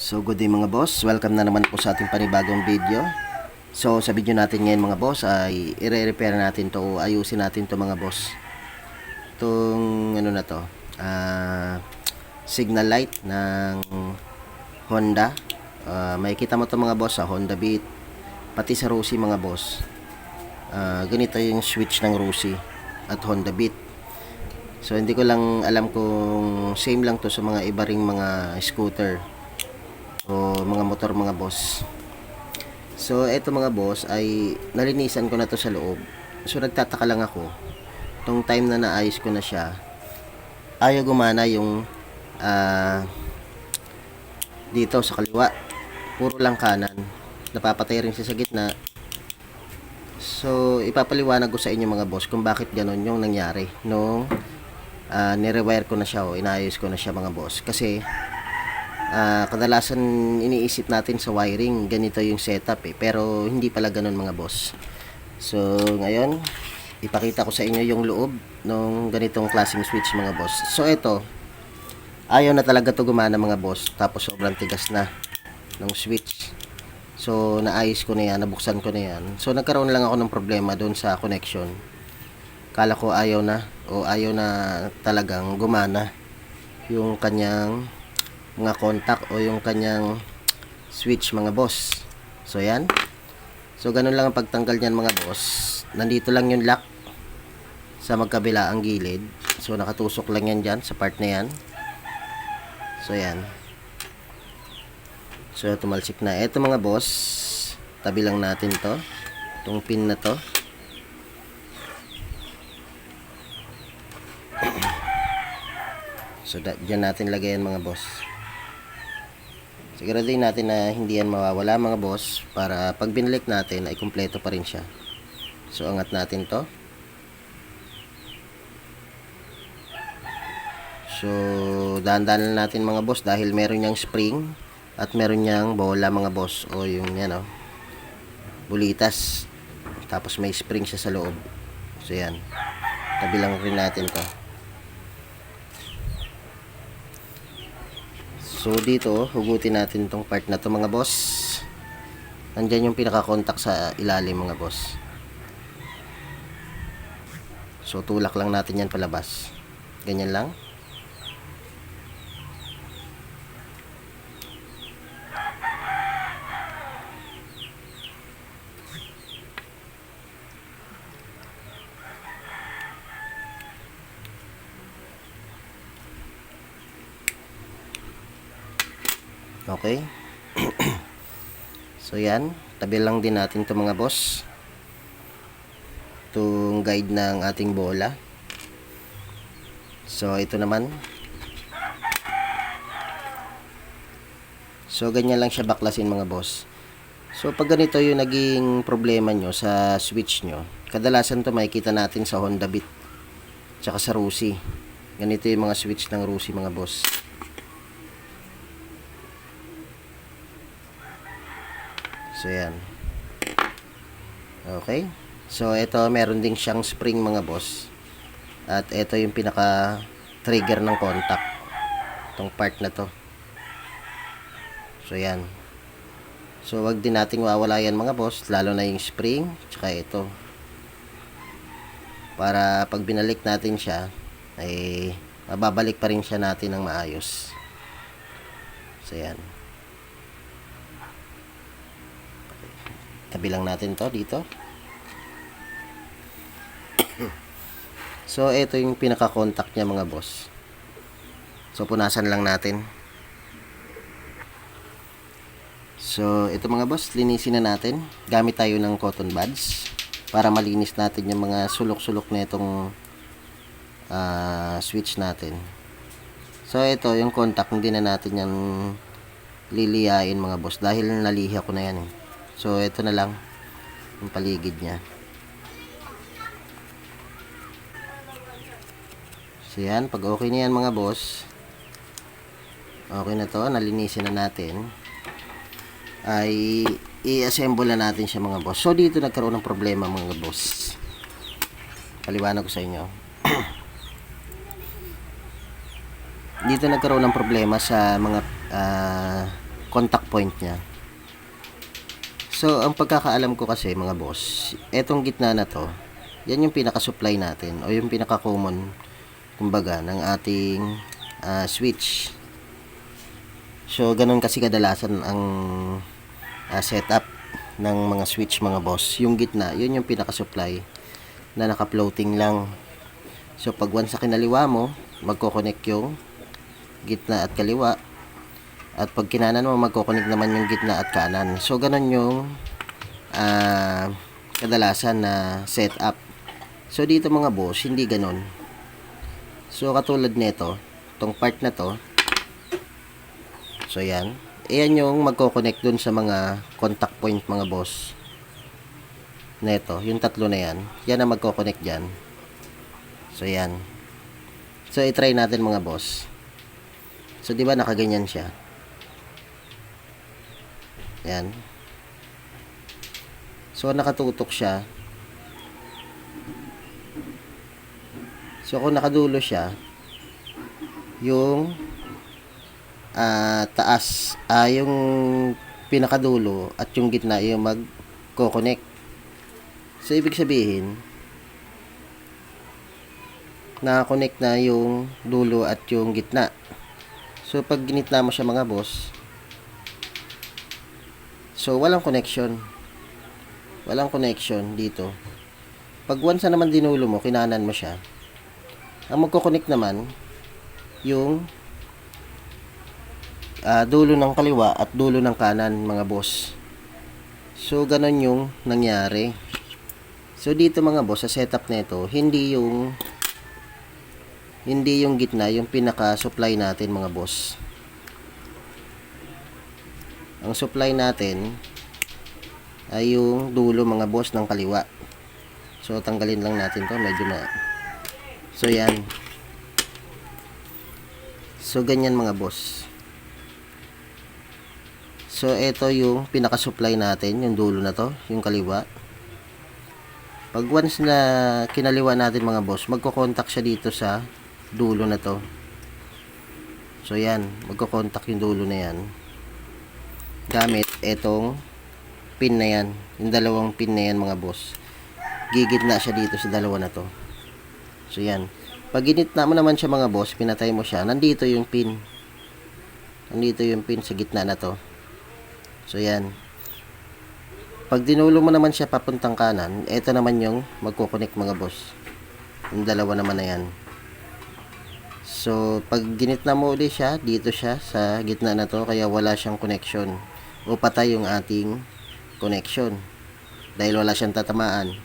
So good day mga boss, welcome na naman po sa ating panibagong video. So sa video natin ngayon mga boss ay i-repair natin to ayusin natin to mga boss. Itong ano na to, ah, signal light ng Honda. Ah, makikita mo to mga boss sa Honda Beat, pati sa Rusi mga boss. Ah, ganito yung switch ng Rusi at Honda Beat. So hindi ko lang alam kung same lang to sa mga iba ring mga scooter o mga motor mga boss. So eto mga boss ay nalinisan ko na to sa loob. So nagtataka lang ako nung time na naayos ko na siya. Ayaw gumana yung ah, dito sa kaliwa. Puro lang kanan. Napapatay rin siya sa gitna. So ipapaliwanag ko sa inyo mga boss kung bakit ganon yung nangyari nung uh, nirewire ko na siya o inayos ko na siya mga boss. Kasi ah, kadalasan iniisip natin sa wiring, ganito yung setup eh. Pero hindi pala ganun mga boss. So ngayon, ipakita ko sa inyo yung loob ng ganitong klaseng switch mga boss. So ito, ayaw na talaga to gumana mga boss. Tapos sobrang tigas na ng switch. So naayos ko na yan, nabuksan ko na yan. So nagkaroon lang ako ng problema doon sa connection kala ko ayaw na o ayaw na talagang gumana yung kanyang mga contact o yung kanyang switch mga boss. So yan. So ganun lang ang pagtanggal niyan mga boss. Nandito lang yung lock sa magkabila ang gilid. So nakatusok lang yan dyan sa part na yan. So yan. So tumalsik na. Eto mga boss. Tabi lang natin to. Itong pin na to. So, dyan natin lagayan mga boss. Siguraduhin natin na hindi yan mawawala mga boss para pag binalik natin ay kumpleto pa rin siya. So, angat natin to. So, dahan-dahan natin mga boss dahil meron niyang spring at meron niyang bola mga boss o yung yan o bulitas. Tapos may spring siya sa loob. So, yan. Tabi lang rin natin to. So dito, hugutin natin tong part na to mga boss. Nandyan yung pinaka-contact sa ilalim mga boss. So tulak lang natin yan palabas. Ganyan lang. Okay. so yan, tabi lang din natin 'to mga boss. Itong guide ng ating bola. So ito naman. So ganyan lang siya baklasin mga boss. So pag ganito yung naging problema nyo sa switch nyo, kadalasan to makikita natin sa Honda Beat tsaka sa Rusi. Ganito yung mga switch ng Rusi mga boss. So, yan. Okay. So, ito, meron ding siyang spring mga boss. At ito yung pinaka trigger ng contact. Itong part na to. So, yan. So, wag din nating wawala yan mga boss. Lalo na yung spring. Tsaka ito. Para pag binalik natin siya, ay mababalik pa rin siya natin ng maayos. So, yan. Tabi lang natin to dito. So ito yung pinaka contact niya mga boss. So punasan lang natin. So ito mga boss linisin na natin. Gamit tayo ng cotton buds para malinis natin yung mga sulok-sulok na itong uh, switch natin. So ito yung contact hindi na natin yan liliyain mga boss dahil nalihi ko na yan eh So, ito na lang yung paligid niya. So, yan. Pag okay na yan mga boss, okay na to. Nalinisin na natin. Ay, i-assemble na natin siya mga boss. So, dito nagkaroon ng problema mga boss. Paliwanag ko sa inyo. dito nagkaroon ng problema sa mga uh, contact point niya. So, ang pagkakaalam ko kasi mga boss, etong gitna na to, yan yung pinaka-supply natin o yung pinaka-common kumbaga ng ating ah, switch. So, ganun kasi kadalasan ang ah, setup ng mga switch mga boss. Yung gitna, yun yung pinaka-supply na naka-floating lang. So, pag once sa kinaliwa mo, magko-connect yung gitna at kaliwa. At pag kinanan mo, magko-connect naman yung gitna at kanan. So, ganun yung ah, kadalasan na setup. So, dito mga boss, hindi ganun. So, katulad nito, tong part na to, so yan, Ayan yung magko-connect dun sa mga contact point mga boss. Neto, yung tatlo na yan. Yan ang magko-connect dyan. So, yan. So, i-try natin mga boss. So, di ba nakaganyan siya? Yan. So, nakatutok siya. So, kung nakadulo siya, yung ah, taas, ah, yung pinakadulo at yung gitna yung magko-connect. So, ibig sabihin, na-connect na yung dulo at yung gitna. So, pag ginitna mo siya mga boss, so, walang connection. Walang connection dito. Pag once na naman dinulo mo, kinanan mo siya, ang magko-connect naman, yung ah, dulo ng kaliwa at dulo ng kanan mga boss. So ganun yung nangyari. So dito mga boss sa setup nito, hindi yung hindi yung gitna yung pinaka supply natin mga boss. Ang supply natin ay yung dulo mga boss ng kaliwa. So tanggalin lang natin to medyo na So yan. So ganyan mga boss. So, ito yung pinaka-supply natin, yung dulo na to, yung kaliwa. Pag once na kinaliwa natin mga boss, magko-contact siya dito sa dulo na to. So, yan. Magko-contact yung dulo na yan. Gamit etong pin na yan. Yung dalawang pin na yan mga boss. Gigitna siya dito sa dalawa na to. So, yan. Pag ginitna mo naman siya mga boss, pinatay mo siya, nandito yung pin. Nandito yung pin sa gitna na to. So, yan. Pag dinulo mo naman siya papuntang kanan, ito naman yung magkoconnect mga boss. Yung dalawa naman na yan. So, pag ginitna mo ulit siya, dito siya sa gitna na to, kaya wala siyang connection. O patay yung ating connection. Dahil wala siyang tatamaan.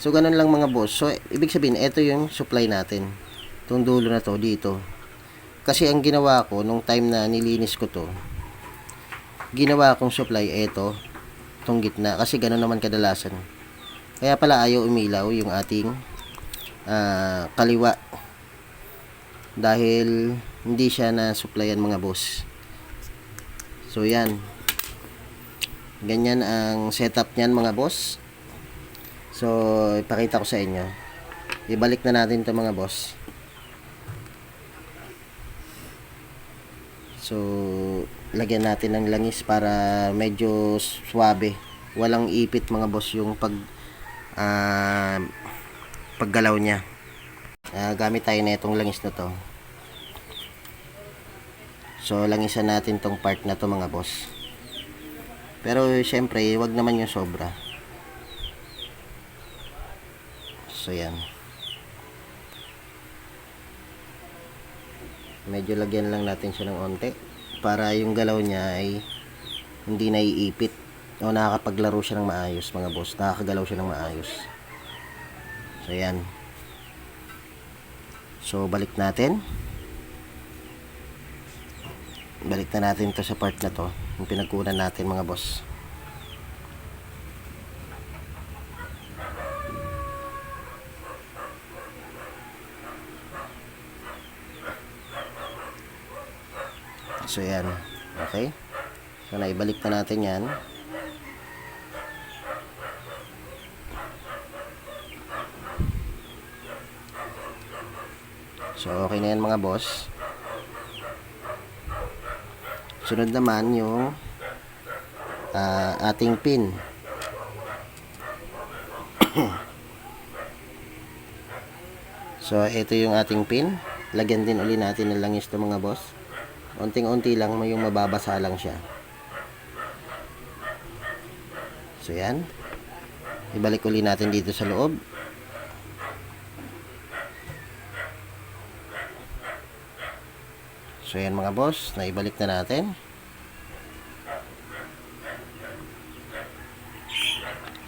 So, ganun lang mga boss. So, ibig sabihin, ito yung supply natin. Itong dulo na to, dito. Kasi ang ginawa ko, nung time na nilinis ko to, ginawa kong supply ito itong gitna kasi gano'n naman kadalasan kaya pala ayaw umilaw yung ating ah, kaliwa dahil hindi siya na supplyan mga boss so yan ganyan ang setup niyan mga boss so ipakita ko sa inyo ibalik na natin to mga boss So, lagyan natin ng langis para medyo swabe. Walang ipit mga boss yung pag ah, paggalaw niya. Ah, gamit tayo na itong langis na to. So, langisan natin tong part na to mga boss. Pero, syempre, wag naman yung sobra. So, yan. medyo lagyan lang natin siya ng onte para yung galaw niya ay hindi naiipit o nakakapaglaro siya ng maayos mga boss. Nakakagalaw siya ng maayos. So yan. So balik natin. Balik na natin to sa part na to yung pinagkunan natin mga boss So, yan. Okay? So, naibalik na natin yan. So, okay na yan mga boss. Sunod naman yung ah, ating pin. so, ito yung ating pin. Lagyan din uli natin ng langis to mga boss. Unting-unti lang, may yung mababasa lang siya. So, yan. Ibalik uli natin dito sa loob. So, yan mga boss. Naibalik na natin.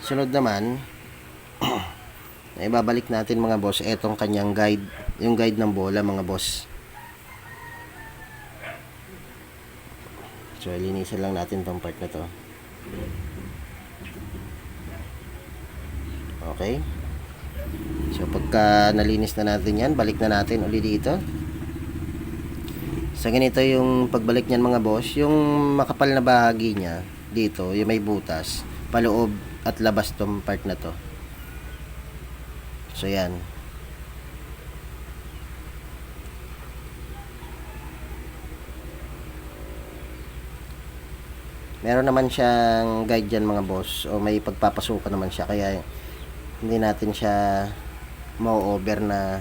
Sunod naman, na ibabalik natin mga boss, etong kanyang guide, yung guide ng bola mga boss. So, linisan lang natin tong part na to. Okay. So, pagka nalinis na natin yan, balik na natin uli dito. Sa ganito yung pagbalik niyan mga boss, yung makapal na bahagi niya dito, yung may butas, paloob at labas tong part na to. So, yan. Meron naman siyang guide dyan mga boss o may pagpapasukan naman siya kaya hindi natin siya mau-over na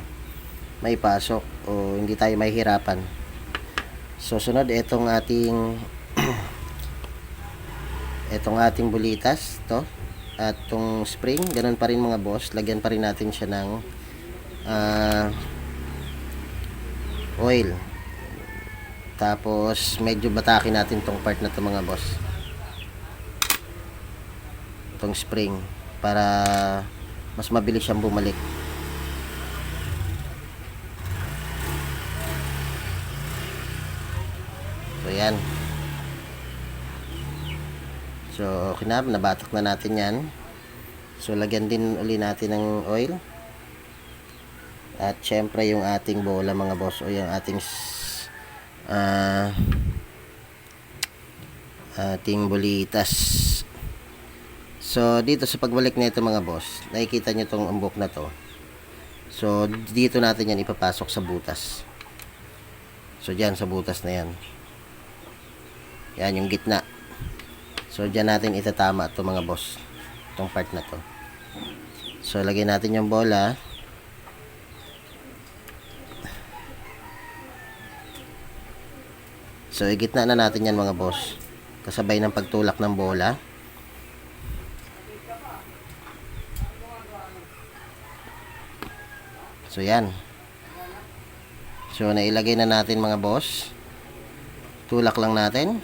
may pasok o hindi tayo mahihirapan. So sunod itong ating itong ating bulitas to. At tong spring ganun pa rin mga boss. Lagyan pa rin natin siya ng ah, oil. Tapos medyo batakin natin tong part na to mga boss. Tong spring para mas mabilis siyang bumalik so yan. So okay na nabatak na natin yan. So lagyan din uli natin ng oil. At syempre yung ating bola mga boss o yung ating ah ating bolitas so dito sa pagbalik nito mga boss nakikita nyo tong umbok na to. So dito natin yan ipapasok sa butas. So dyan sa butas na yan yan yung gitna so dyan natin itatama to mga boss tong part na to so lagyan natin yung bola So, igitna na natin yan mga boss. Kasabay ng pagtulak ng bola. So, yan. So, nailagay na natin mga boss. Tulak lang natin.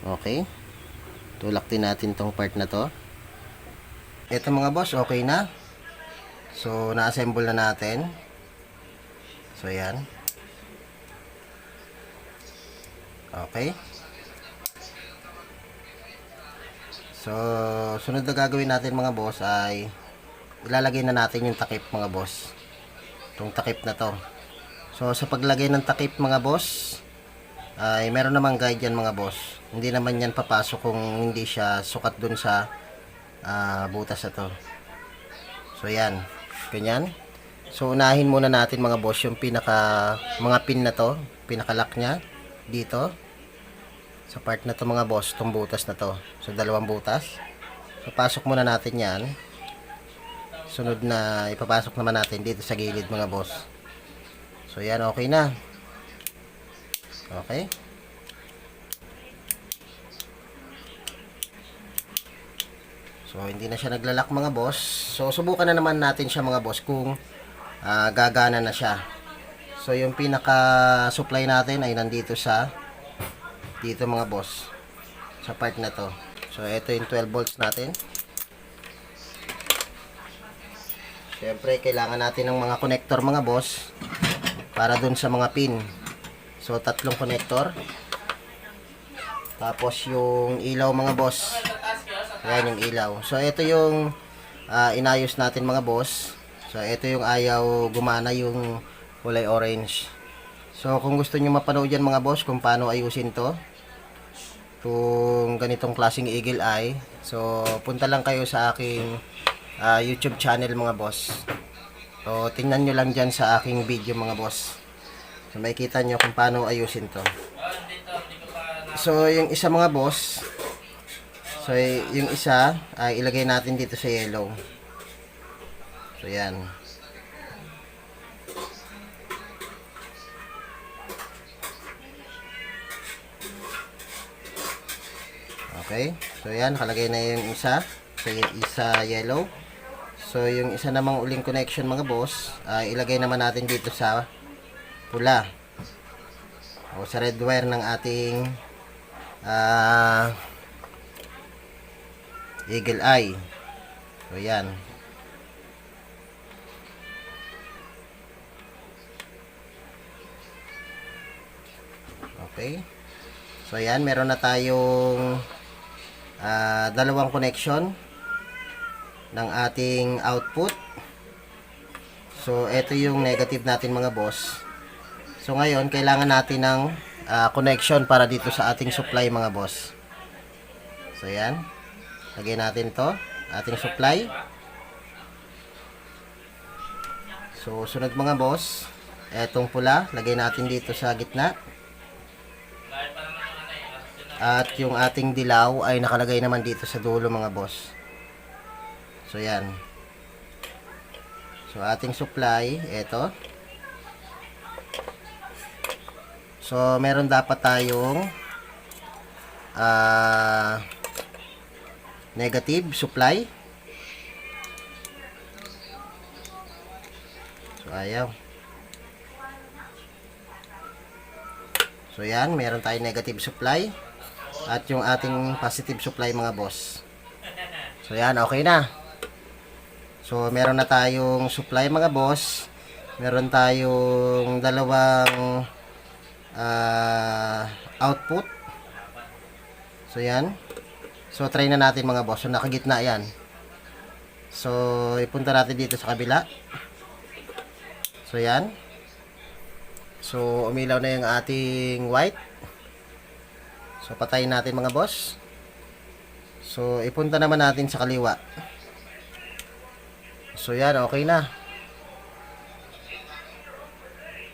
Okay. Tulak din natin tong part na to. Ito mga boss, okay na. So, na-assemble na natin. So, yan. Okay. So, sunod na gagawin natin mga boss ay ilalagay na natin yung takip mga boss. Itong takip na to. So, sa paglagay ng takip mga boss, ay meron namang guide yan mga boss. Hindi naman yan papasok kung hindi siya sukat dun sa ah, butas na to. So, yan. Ganyan. So, unahin muna natin mga boss yung pinaka, mga pin na to, pinaka-lock niya dito. Sa part na to mga boss itong butas na to. So dalawang butas. So pasok muna natin yan. Sunod na ipapasok naman natin dito sa gilid mga boss. So yan okay na. Okay so hindi na siya naglalak mga boss so subukan na naman natin siya mga boss kung ah, gagana na siya So yung pinaka supply natin ay nandito sa dito mga boss sa part na to. So ito yung 12 volts natin. Siyempre kailangan natin ng mga connector mga boss para dun sa mga pin. So tatlong connector. Tapos yung ilaw mga boss. Ayan yung ilaw. So ito yung ah, inayos natin mga boss. So ito yung ayaw gumana yung kulay orange. So, kung gusto niyo mapanood yan mga boss, kung paano ayusin to, kung ganitong klaseng eagle eye, so, punta lang kayo sa aking ah, YouTube channel mga boss. So, tingnan nyo lang dyan sa aking video mga boss. So, makikita nyo kung paano ayusin to. So, yung isa mga boss, so yung isa ay ilagay natin dito sa yellow. So, yan. Okay. So, yan. Nakalagay na yung isa. So, yung isa yellow. So, yung isa namang uling connection mga boss, ay ilagay naman natin dito sa pula. O sa red wire ng ating ah eagle eye. So, yan. Okay. So, yan. Meron na tayong ah, dalawang connection ng ating output. So, ito yung negative natin mga boss. So, ngayon, kailangan natin ng ah, connection para dito sa ating supply mga boss. So, yan. Lagay natin to ating supply. So, sunod mga boss. Etong pula, lagay natin dito sa gitna. At yung ating dilaw ay nakalagay naman dito sa dulo mga boss. So, yan. So, ating supply, eto. So, meron dapat tayong ah negative supply. So, ayaw. So, yan. Meron tayong negative supply. At yung ating positive supply mga boss. So, yan. Okay na. So, meron na tayong supply mga boss. Meron tayong dalawang ah, output. So, yan. So, try na natin mga boss. So, nakagitna yan. So, ipunta natin dito sa kabila. So, yan. So, umilaw na yung ating white. So, patayin natin mga boss. So, ipunta naman natin sa kaliwa. So, yan. Okay na.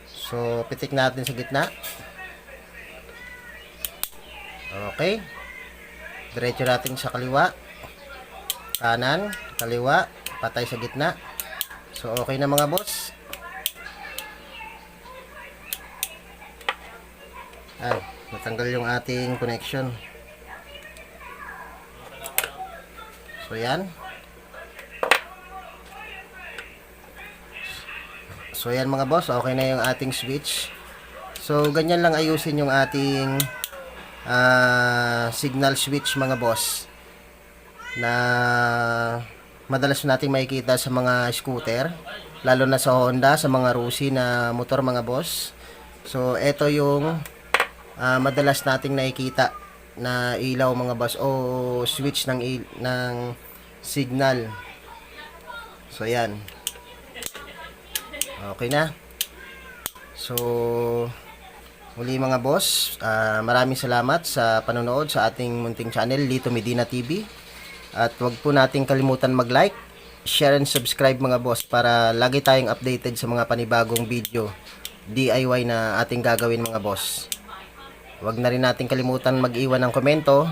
So, pitik natin sa gitna. Okay. Diretso natin sa kaliwa. Kanan, kaliwa, patay sa gitna. So, okay na mga boss. Ay, natanggal yung ating connection. So, yan. So, yan mga boss. Okay na yung ating switch. So, ganyan lang ayusin yung ating ah, signal switch mga boss. Na madalas nating makikita sa mga scooter. Lalo na sa Honda, sa mga Rusi na motor mga boss. So, ito yung ah, madalas nating nakikita na ilaw mga boss o switch ng ng signal. So yan. Okay na. So muli mga boss, ah, maraming salamat sa panonood sa ating munting channel Lito Medina TV. At wag po nating kalimutan mag-like, share and subscribe mga boss para lagi tayong updated sa mga panibagong video DIY na ating gagawin mga boss. Huwag na rin natin kalimutan mag-iwan ng komento.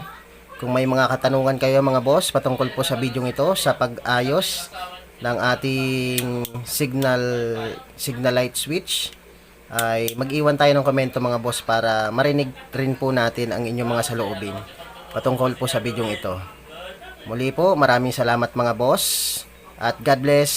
Kung may mga katanungan kayo mga boss patungkol po sa video ito sa pag-ayos ng ating signal signal light switch ay mag-iwan tayo ng komento mga boss para marinig rin po natin ang inyong mga saloobin patungkol po sa video ito. Muli po, maraming salamat mga boss at God bless.